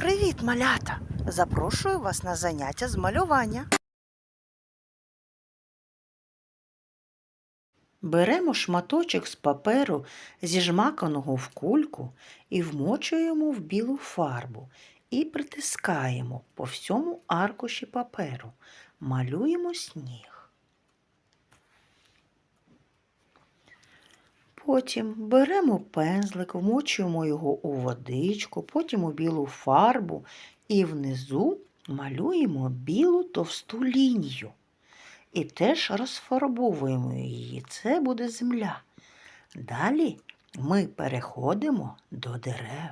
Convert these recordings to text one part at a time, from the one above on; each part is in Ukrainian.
Привіт, малята! Запрошую вас на заняття з малювання. Беремо шматочок з паперу, зіжмаканого в кульку, і вмочуємо в білу фарбу і притискаємо по всьому аркуші паперу. Малюємо сніг. Потім беремо пензлик, вмочуємо його у водичку, потім у білу фарбу і внизу малюємо білу товсту лінію. І теж розфарбовуємо її. Це буде земля. Далі ми переходимо до дерев.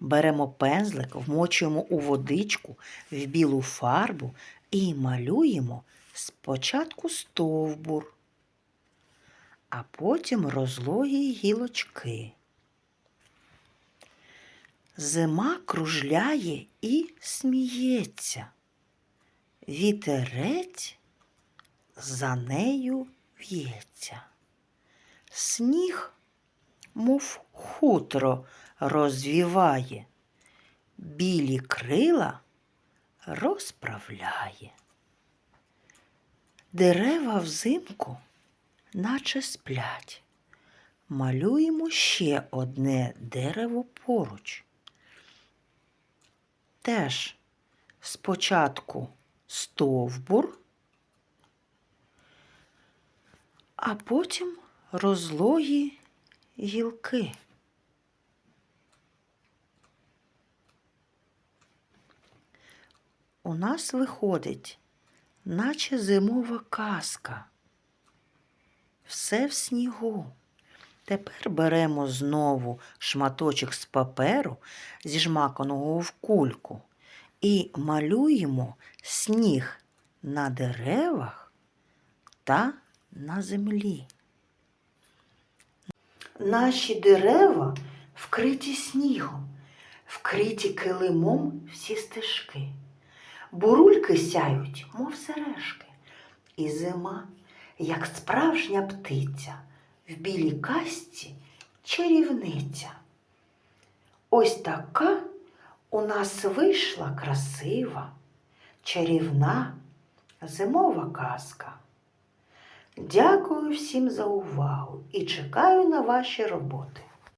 Беремо пензлик, вмочуємо у водичку в білу фарбу і малюємо спочатку стовбур, а потім розлогі гілочки. Зима кружляє і сміється. Вітерець за нею в'ється. Сніг, мов хутро, розвіває, білі крила розправляє. Дерева взимку, наче сплять. Малюємо ще одне дерево поруч. Теж спочатку стовбур, а потім розлогі гілки. У нас виходить, наче зимова казка. Все в снігу. Тепер беремо знову шматочок з паперу, зіжмаканого в кульку, і малюємо сніг на деревах та на землі. Наші дерева вкриті снігом, вкриті килимом всі стежки. Бурульки сяють, мов сережки, і зима, як справжня птиця, в білій касті чарівниця. Ось така у нас вийшла красива, чарівна зимова казка. Дякую всім за увагу і чекаю на ваші роботи.